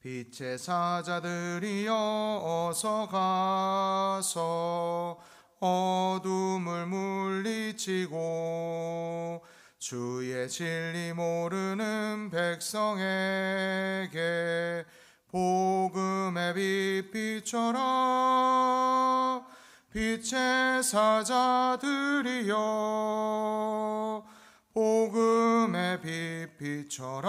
빛의 사자들이여 어서 가서 어둠을 물리치고 주의 진리 모르는 백성에게 복음의 빛 비춰라 빛의 사자들이여 복음의 빛 비춰라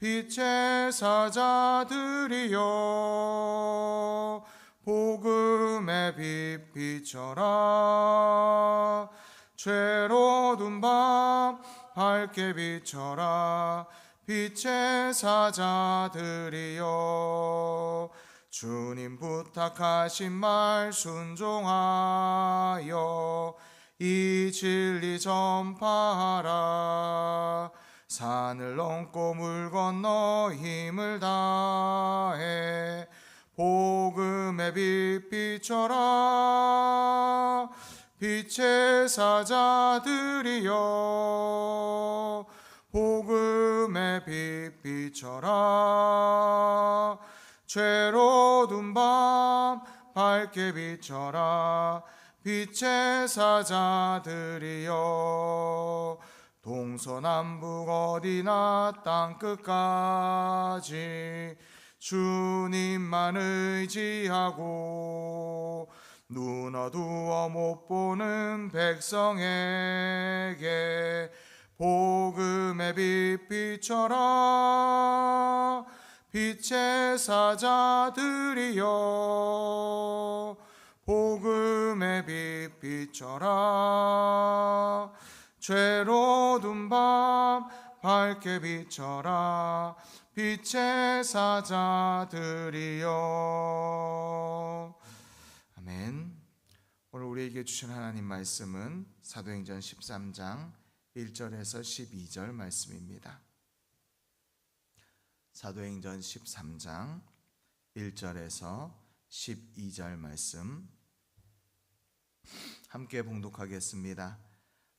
빛의 사자들이여 복음의 빛 비춰라. 죄로 둔 밤 밝게 비춰라. 빛의 사자들이여 주님 부탁하신 말 순종하여 이 진리 전파하라 산을 넘고 물 건너 힘을 다해 복음의 빛 비춰라 빛의 사자들이여 복음의 빛 비춰라 죄로 둔 밤 밝게 비춰라 빛의 사자들이여 동서남북 어디나 땅 끝까지 주님만 의지하고 눈 어두워 못 보는 백성에게 복음의 빛 비춰라 빛의 사자들이여 복음의 빛 비춰라 죄로 둔밤 밝게 비춰라. 빛의 사자들이여. 아멘. 오늘 우리에게 주신 하나님 말씀은 사도행전 13장 1절에서 12절 말씀입니다. 사도행전 13장 1절에서 12절 말씀 함께 봉독하겠습니다.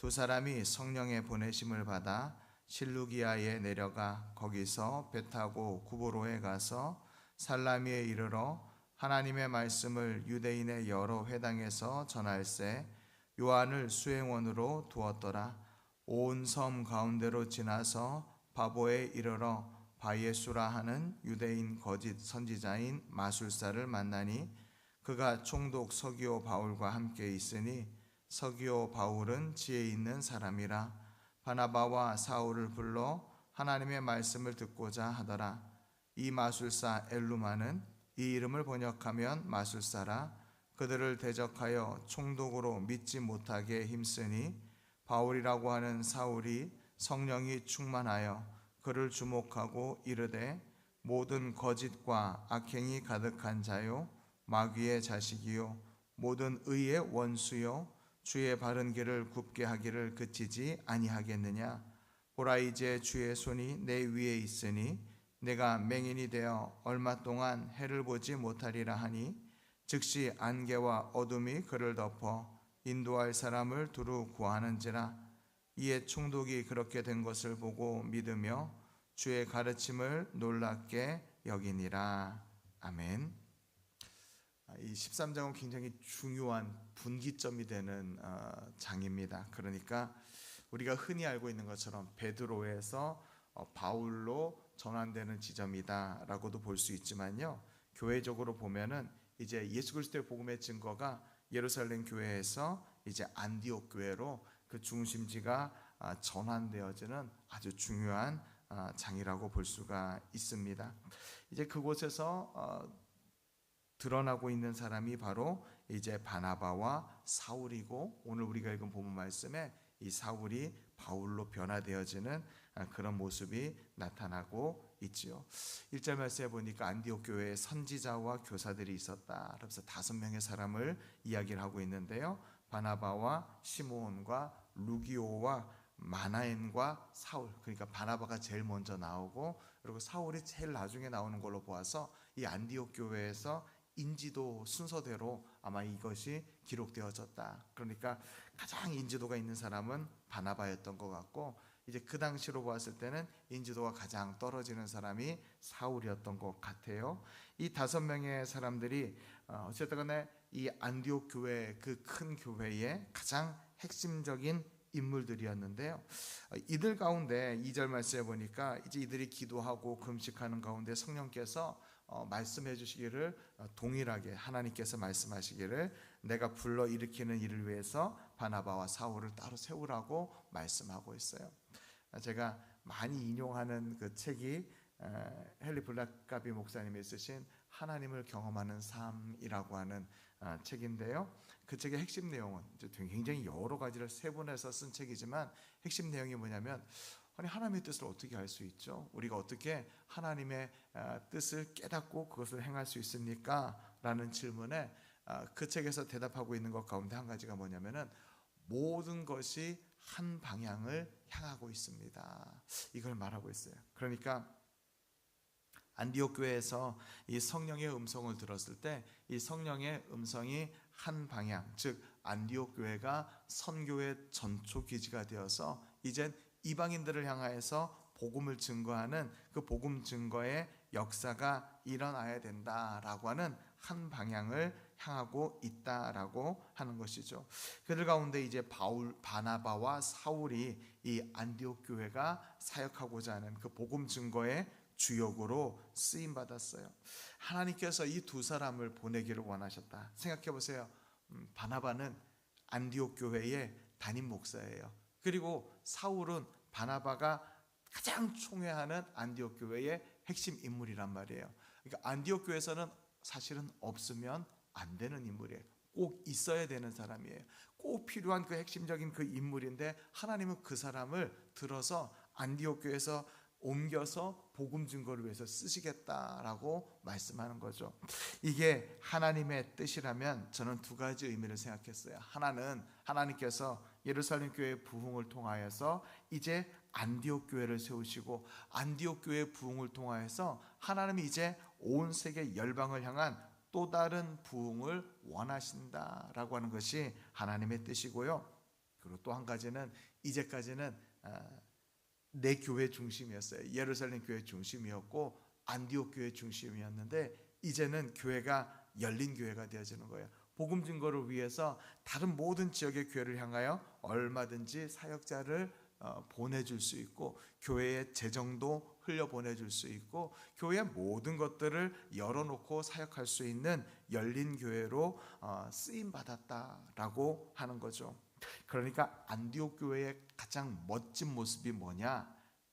두 사람이 성령의 보내심을 받아 실루기아에 내려가 거기서 배 타고 구보로에 가서 살라미에 이르러 하나님의 말씀을 유대인의 여러 회당에서 전할세 요한을 수행원으로 두었더라. 온 섬 가운데로 지나서 바보에 이르러 바예수라 하는 유대인 거짓 선지자인 마술사를 만나니 그가 총독 서기오 바울과 함께 있으니 서기오 바울은 지혜 있는 사람이라 바나바와 사울을 불러 하나님의 말씀을 듣고자 하더라. 이 마술사 엘루마는 이 이름을 번역하면 마술사라 그들을 대적하여 총독으로 믿지 못하게 힘쓰니 바울이라고 하는 사울이 성령이 충만하여 그를 주목하고 이르되 모든 거짓과 악행이 가득한 자요 마귀의 자식이요 모든 의의 원수요 주의 바른 길을 굽게 하기를 그치지 아니하겠느냐? 보라 이제 주의 손이 내 위에 있으니 내가 맹인이 되어 얼마 동안 해를 보지 못하리라 하니 즉시 안개와 어둠이 그를 덮어 인도할 사람을 두루 구하는지라. 이에 총독이 그렇게 된 것을 보고 믿으며 주의 가르침을 놀랍게 여기니라. 아멘. 아, 이 13장은 굉장히 중요한 분기점이 되는 어, 장입니다. 그러니까 우리가 흔히 알고 있는 것처럼 베드로에서 어, 바울로 전환되는 지점이다라고도 볼 수 있지만요. 교회적으로 보면은 이제 예수 그리스도의 복음의 증거가 예루살렘 교회에서 이제 안디옥 교회로 그 중심지가 아, 전환되어지는 아주 중요한 아, 장이라고 볼 수가 있습니다. 이제 그곳에서 어, 드러나고 있는 사람이 바로 이제 바나바와 사울이고 오늘 우리가 읽은 본문 말씀에 이 사울이 바울로 변화되어지는 아, 그런 모습이 나타나고 있지요. 1절 말씀에 보니까 안디옥 교회에 선지자와 교사들이 있었다. 그래서 다섯 명의 사람을 이야기를 하고 있는데요. 바나바와 시몬과 루기오와 마나엔과 사울. 그러니까 바나바가 제일 먼저 나오고 그리고 사울이 제일 나중에 나오는 걸로 보아서 이 안디옥 교회에서 인지도 순서대로 아마 이것이 기록되어졌다. 그러니까 가장 인지도가 있는 사람은 바나바였던 것 같고 이제 그 당시로 보았을 때는 인지도가 가장 떨어지는 사람이 사울이었던 것 같아요. 이 다섯 명의 사람들이 어, 어쨌든 간에 이 안디옥 교회 그 큰 교회의 가장 핵심적인 인물들이었는데요. 어, 이들 가운데 2절 말씀에 보니까 이제 이들이 기도하고 금식하는 가운데 성령께서 어, 말씀해 주시기를 동일하게 하나님께서 말씀하시기를 내가 불러 일으키는 일을 위해서 바나바와 사울을 따로 세우라고 말씀하고 있어요. 제가 많이 인용하는 그 책이 헨리 블락가비 목사님이 쓰신 하나님을 경험하는 삶이라고 하는 어, 책인데요. 그 책의 핵심 내용은 굉장히 여러 가지를 세분해서 쓴 책이지만 핵심 내용이 뭐냐면 아니 하나님의 뜻을 어떻게 알 수 있죠? 우리가 어떻게 하나님의 어, 뜻을 깨닫고 그것을 행할 수 있습니까? 라는 질문에 어, 그 책에서 대답하고 있는 것 가운데 한 가지가 뭐냐면은 모든 것이 한 방향을 향하고 있습니다. 이걸 말하고 있어요. 그러니까 안디옥 교회에서 이 성령의 음성을 들었을 때 이 성령의 음성이 한 방향, 즉 안디옥 교회가 선교의 전초 기지가 되어서 이젠 이방인들을 향하여서 복음을 증거하는 그 복음 증거의 역사가 일어나야 된다라고 하는 한 방향을 향하고 있다라고 하는 것이죠. 그들 가운데 이제 바울 바나바와 사울이 이 안디옥 교회가 사역하고자 하는 그 복음 증거의 주역으로 쓰임 받았어요. 하나님께서 이 두 사람을 보내기를 원하셨다. 생각해 보세요. 음, 바나바는 안디옥 교회의 담임 목사예요. 그리고 사울은 바나바가 가장 총회하는 안디옥 교회의 핵심 인물이란 말이에요. 그러니까 안디옥 교회에서는 사실은 없으면 안 되는 인물이에요. 꼭 있어야 되는 사람이에요. 꼭 필요한 그 핵심적인 그 인물인데 하나님은 그 사람을 들어서 안디옥 교회에서 옮겨서 복음 증거를 위해서 쓰시겠다라고 말씀하는 거죠. 이게 하나님의 뜻이라면 저는 두 가지 의미를 생각했어요. 하나는 하나님께서 예루살렘 교회 부흥을 통하여서 이제 안디옥 교회를 세우시고 안디옥 교회 부흥을 통하여서 하나님이 이제 온 세계 열방을 향한 또 다른 부흥을 원하신다라고 하는 것이 하나님의 뜻이고요. 그리고 또 한 가지는 이제까지는 아, 내 교회 중심이었어요. 예루살렘 교회 중심이었고 안디옥 교회 중심이었는데 이제는 교회가 열린 교회가 되어지는 거예요. 복음 증거를 위해서 다른 모든 지역의 교회를 향하여 얼마든지 사역자를 어, 보내줄 수 있고 교회의 재정도 흘려 보내줄 수 있고 교회의 모든 것들을 열어놓고 사역할 수 있는 열린 교회로 어, 쓰임 받았다라고 하는 거죠. 그러니까 안디옥 교회의 가장 멋진 모습이 뭐냐?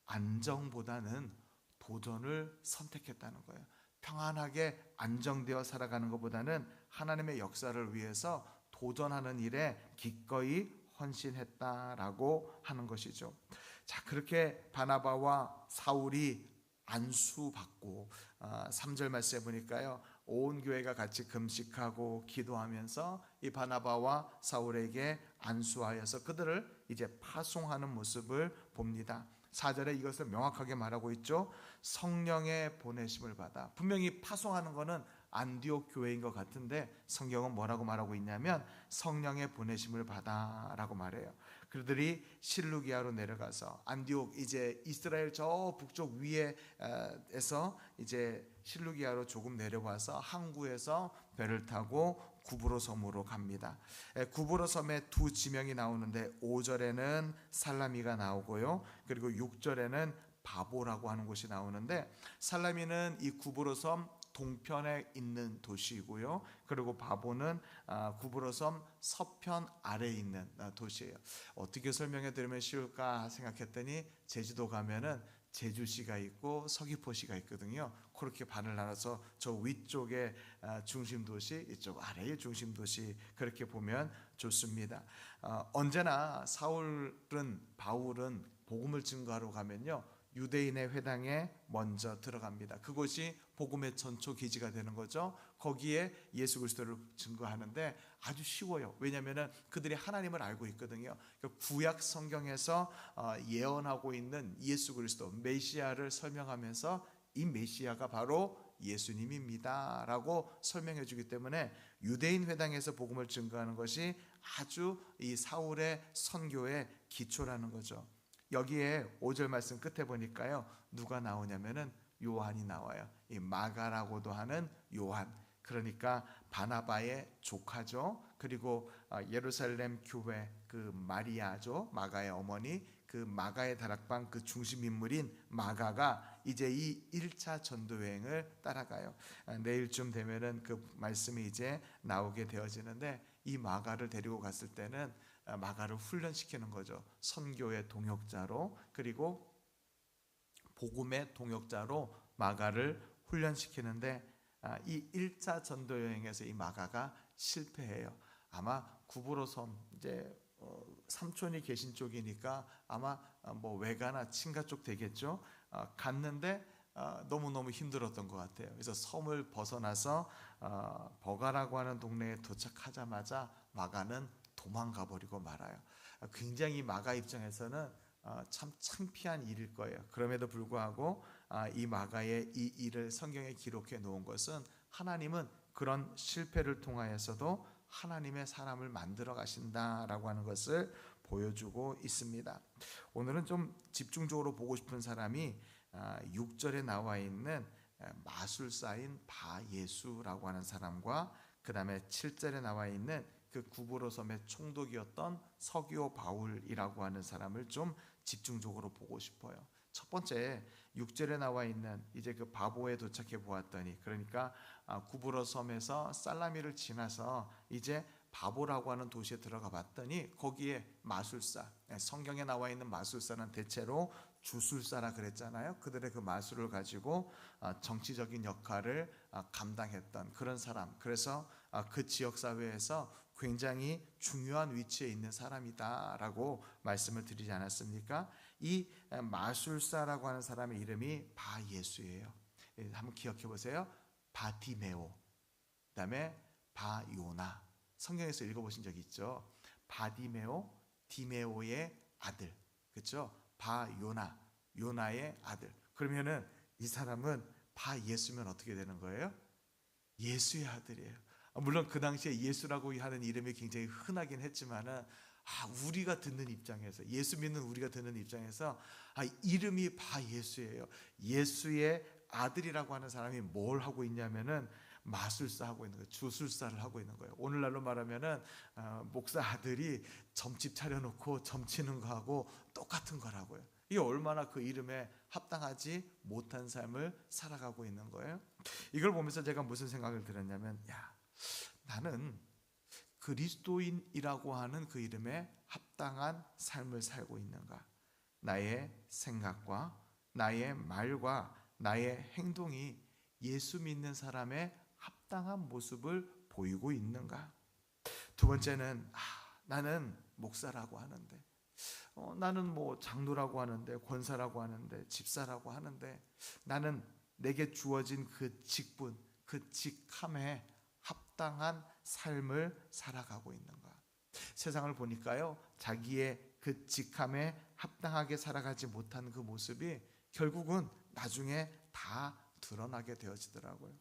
안정보다는 도전을 선택했다는 거예요. 평안하게 안정되어 살아가는 것보다는 하나님의 역사를 위해서 도전하는 일에 기꺼이 헌신했다라고 하는 것이죠. 자, 그렇게 바나바와 사울이 안수받고 3절 아, 말씀에 보니까요. 온 교회가 같이 금식하고 기도하면서 이 바나바와 사울에게 안수하여서 그들을 이제 파송하는 모습을 봅니다. 4절에 이것을 명확하게 말하고 있죠. 성령의 보내심을 받아. 분명히 파송하는 것은 안디옥 교회인 것 같은데 성경은 뭐라고 말하고 있냐면 성령의 보내심을 받아라고 말해요. 그들이 실루기아로 내려가서 안디옥 이제 이스라엘 저 북쪽 위에에서 이제 실루기아로 조금 내려와서 항구에서 배를 타고 구브로 섬으로 갑니다. 구브로 섬에 두 지명이 나오는데 5절에는 살라미가 나오고요. 그리고 6절에는 바보라고 하는 곳이 나오는데 살라미는 이 구브로 섬 동편에 있는 도시이고요. 그리고 바보는 아, 구부로섬 서편 아래에 있는 아, 도시예요. 어떻게 설명해 드리면 쉬울까 생각했더니 제주도 가면은 제주시가 있고 서귀포시가 있거든요. 그렇게 반을 나눠서 저 위쪽에 아, 중심 도시, 이쪽 아래의 중심 도시 그렇게 보면 좋습니다. 언제나 사울은 바울은 복음을 증거하러 가면요. 유대인의 회당에 먼저 들어갑니다. 그곳이 복음의 전초 기지가 되는 거죠. 거기에 예수 그리스도를 증거하는데 아주 쉬워요. 왜냐하면 그들이 하나님을 알고 있거든요. 그러니까 구약 성경에서 어, 예언하고 있는 예수 그리스도 메시아를 설명하면서 이 메시아가 바로 예수님입니다 라고 설명해 주기 때문에 유대인 회당에서 복음을 증거하는 것이 아주 이 사울의 선교의 기초라는 거죠. 여기에 5절 말씀 끝에 보니까요. 누가 나오냐면은 요한이 나와요. 이 마가라고도 하는 요한. 그러니까 바나바의 조카죠. 그리고 어, 예루살렘 교회 그 마리아죠. 마가의 어머니. 그 마가의 다락방 그 중심 인물인 마가가 이제 이 1차 전도 여행을 따라가요. 어, 내일쯤 되면은 그 말씀이 이제 나오게 되어지는데 이 마가를 데리고 갔을 때는 어, 마가를 훈련시키는 거죠. 선교의 동역자로 그리고 복음의 동역자로 마가를 훈련시키는데 아, 이 1차 전도 여행에서 이 마가가 실패해요. 아마 구부로 섬 이제 어, 삼촌이 계신 쪽이니까 아마 어, 뭐 외가나 친가 쪽 되겠죠. 갔는데 너무 너무 힘들었던 것 같아요. 그래서 섬을 벗어나서 버가라고 하는 동네에 도착하자마자 마가는 도망가 버리고 말아요. 굉장히 마가 입장에서는 어, 참 창피한 일일 거예요. 그럼에도 불구하고 아, 이 마가의 이 일을 성경에 기록해 놓은 것은 하나님은 그런 실패를 통하여서도 하나님의 사람을 만들어 가신다라고 하는 것을 보여주고 있습니다. 오늘은 좀 집중적으로 보고 싶은 사람이 6절에 아, 나와 있는 마술사인 바 예수라고 하는 사람과 그 다음에 7절에 나와 있는 그 구보로 섬의 총독이었던 서기오 바울이라고 하는 사람을 좀 집중적으로 보고 싶어요. 첫 번째 6절에 나와 있는 이제 그 바보에 도착해 보았더니 그러니까 아, 구브로 섬에서 살라미를 지나서 이제 바보라고 하는 도시에 들어가 봤더니 거기에 마술사 예, 성경에 나와 있는 마술사는 대체로 주술사라 그랬잖아요. 그들의 그 마술을 가지고 아, 정치적인 역할을 아, 감당했던 그런 사람. 그래서 그 지역 사회에서 굉장히 중요한 위치에 있는 사람이다라고 말씀을 드리지 않았습니까? 이 마술사라고 하는 사람의 이름이 바 예수예요. 예, 한번 기억해 보세요. 바디메오. 그다음에 바요나. 성경에서 읽어 보신 적 있죠? 바디메오, 디메오의 아들. 그렇죠? 바요나, 요나의 아들. 그러면은 이 사람은 바 예수면 어떻게 되는 거예요? 예수의 아들이에요. 아, 물론 그 당시에 예수라고 하는 이름이 굉장히 흔하긴 했지만은 아, 우리가 듣는 입장에서 예수 믿는 우리가 듣는 입장에서 아, 이름이 바 예수예요. 예수의 아들이라고 하는 사람이 뭘 하고 있냐면은 마술사 하고 있는 거예요. 주술사를 하고 있는 거예요. 오늘날로 말하면은 어, 목사 아들이 점집 차려놓고 점치는 거하고 똑같은 거라고요. 이게 얼마나 그 이름에 합당하지 못한 삶을 살아가고 있는 거예요. 이걸 보면서 제가 무슨 생각을 들었냐면, 야, 나는 그리스도인이라고 하는 그 이름에 합당한 삶을 살고 있는가? 나의 생각과 나의 말과 나의 행동이 예수 믿는 사람의 합당한 모습을 보이고 있는가? 두 번째는 아, 나는 목사라고 하는데 어, 나는 뭐 장로라고 하는데 권사라고 하는데 집사라고 하는데 나는 내게 주어진 그 직분, 그 직함에 합당한 삶을 살아가고 있는가? 세상을 보니까요, 자기의 그 직함에 합당하게 살아가지 못한 그 모습이 결국은 나중에 다 드러나게 되어지더라고요.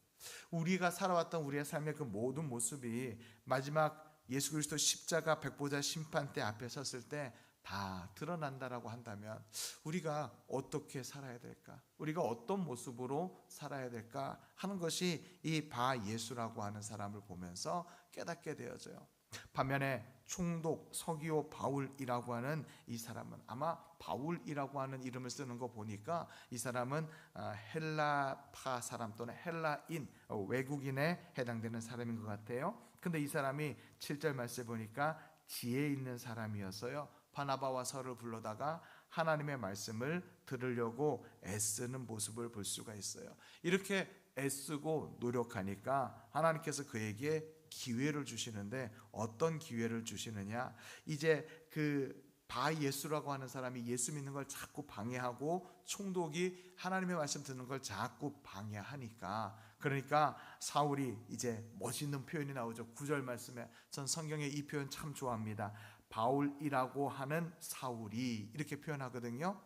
우리가 살아왔던 우리의 삶의 그 모든 모습이 마지막 예수 그리스도 십자가 백보자 심판대 앞에 섰을 때 다 드러난다라고 한다면 우리가 어떻게 살아야 될까? 우리가 어떤 모습으로 살아야 될까 하는 것이 이 바 예수라고 하는 사람을 보면서 깨닫게 되어져요. 반면에 총독 서기오 바울이라고 하는 이 사람은 아마 바울이라고 하는 이름을 쓰는 거 보니까 이 사람은 아, 헬라파 사람 또는 헬라인 어, 외국인에 해당되는 사람인 것 같아요. 근데 이 사람이 7절 말씀 보니까 지혜 있는 사람이었어요. 바나바와 서를 불러다가 하나님의 말씀을 들으려고 애쓰는 모습을 볼 수가 있어요. 이렇게 애쓰고 노력하니까 하나님께서 그에게 기회를 주시는데 어떤 기회를 주시느냐? 이제 그 바 예수라고 하는 사람이 예수 믿는 걸 자꾸 방해하고 총독이 하나님의 말씀 듣는 걸 자꾸 방해하니까 그러니까 사울이 이제 멋있는 표현이 나오죠. 구절 말씀에 전 성경에 이 표현 참 좋아합니다. 바울이라고 하는 사울이 이렇게 표현하거든요.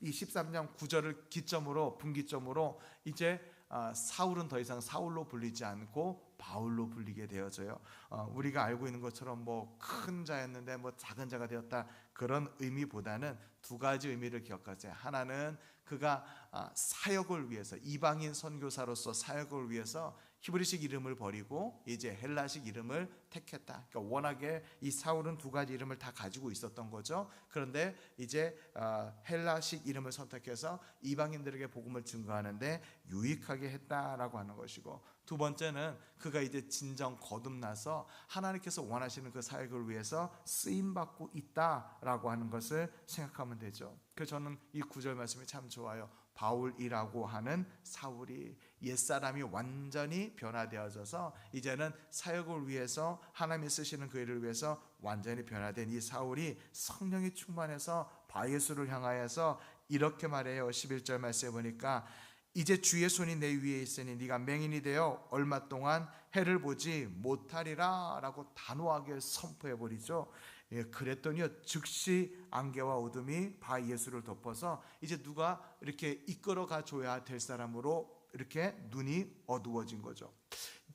이 13장 9절을 기점으로 분기점으로 이제 아, 사울은 더 이상 사울로 불리지 않고 바울로 불리게 되어져요. 어, 우리가 알고 있는 것처럼 뭐 큰 자였는데 뭐 작은 자가 되었다 그런 의미보다는 두 가지 의미를 기억하세요. 하나는 그가 아, 사역을 위해서 이방인 선교사로서 사역을 위해서 히브리식 이름을 버리고 이제 헬라식 이름을 택했다. 그러니까 워낙에 이 사울은 두 가지 이름을 다 가지고 있었던 거죠. 그런데 이제 아, 헬라식 이름을 선택해서 이방인들에게 복음을 증거하는데 유익하게 했다라고 하는 것이고 두 번째는 그가 이제 진정 거듭나서 하나님께서 원하시는 그 사역을 위해서 쓰임 받고 있다라고 하는 것을 생각하면 되죠. 그 저는 이 구절 말씀이 참 좋아요. 바울이라고 하는 사울이 옛사람이 완전히 변화되어져서 이제는 사역을 위해서 하나님이 쓰시는 그 일을 위해서 완전히 변화된 이 사울이 성령이 충만해서 바예수를 향하여서 이렇게 말해요. 11절 말씀에 보니까 이제 주의 손이 내 위에 있으니 네가 맹인이 되어 얼마 동안 해를 보지 못하리라라고 단호하게 선포해 버리죠. 예, 그랬더니요 즉시 안개와 어둠이 바 예수를 덮어서 이제 누가 이렇게 이끌어가 줘야 될 사람으로 이렇게 눈이 어두워진 거죠.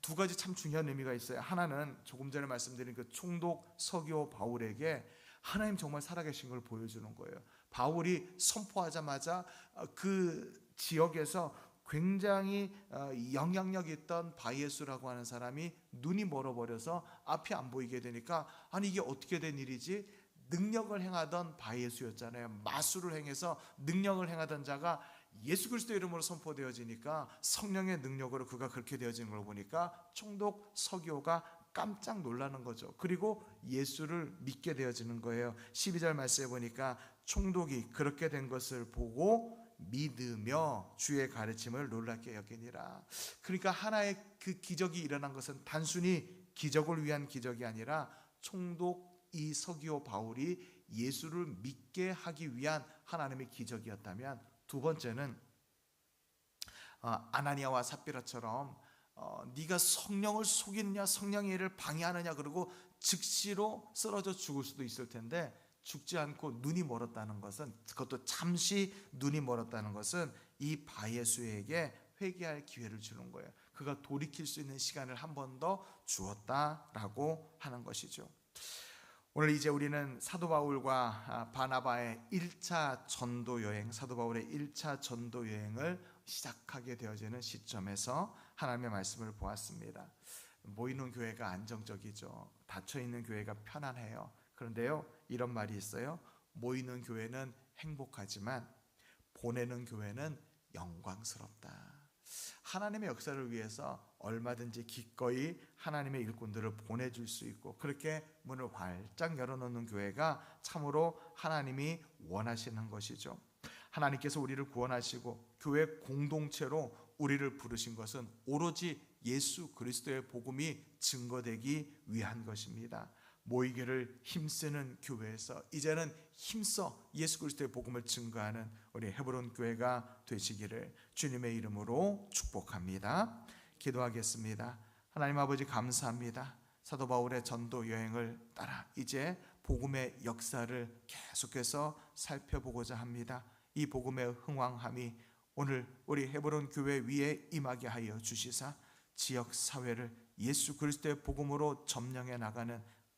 두 가지 참 중요한 의미가 있어요. 하나는 조금 전에 말씀드린 그 총독 서기오 바울에게 하나님 정말 살아계신 걸 보여주는 거예요. 바울이 선포하자마자 그 지역에서 굉장히 어, 영향력 있던 바이에스라고 하는 사람이 눈이 멀어버려서 앞이 안 보이게 되니까 아니 이게 어떻게 된 일이지? 능력을 행하던 바이에스였잖아요. 마술을 행해서 능력을 행하던 자가 예수 그리스도 이름으로 선포되어지니까 성령의 능력으로 그가 그렇게 되어지는 걸 보니까 총독 서기오가 깜짝 놀라는 거죠. 그리고 예수를 믿게 되어지는 거예요. 12절 말씀에 보니까 총독이 그렇게 된 것을 보고 믿으며 주의 가르침을 놀랍게 여기니라. 그러니까 하나의 그 기적이 일어난 것은 단순히 기적을 위한 기적이 아니라 총독 이 서기오 바울이 예수를 믿게 하기 위한 하나님의 기적이었다면 두 번째는 어, 아나니아와 삽비라처럼 어, 네가 성령을 속이느냐 성령의 일을 방해하느냐 그러고 즉시로 쓰러져 죽을 수도 있을 텐데 죽지 않고 눈이 멀었다는 것은 그것도 잠시 눈이 멀었다는 것은 이 바예수에게 회개할 기회를 주는 거예요. 그가 돌이킬 수 있는 시간을 한 번 더 주었다라고 하는 것이죠. 오늘 이제 우리는 사도 바울과 아, 바나바의 1차 전도 여행, 사도 바울의 1차 전도 여행을 시작하게 되어지는 시점에서 하나님의 말씀을 보았습니다. 모이는 교회가 안정적이죠. 닫혀 있는 교회가 편안해요. 그런데요, 이런 말이 있어요. 모이는 교회는 행복하지만 보내는 교회는 영광스럽다. 하나님의 역사를 위해서 얼마든지 기꺼이 하나님의 일꾼들을 보내줄 수 있고 그렇게 문을 활짝 열어놓는 교회가 참으로 하나님이 원하시는 것이죠. 하나님께서 우리를 구원하시고 교회 공동체로 우리를 부르신 것은 오로지 예수 그리스도의 복음이 증거되기 위한 것입니다. 모이기를 힘쓰는 교회에서 이제는 힘써 예수 그리스도의 복음을 증거하는 우리 헤브론 교회가 되시기를 주님의 이름으로 축복합니다. 기도하겠습니다. 하나님 아버지 감사합니다. 사도 바울의 전도 여행을 따라 이제 복음의 역사를 계속해서 살펴보고자 합니다. 이 복음의 흥왕함이 오늘 우리 헤브론 교회 위에 임하게 하여 주시사 지역 사회를 예수 그리스도의 복음으로 점령해 나가는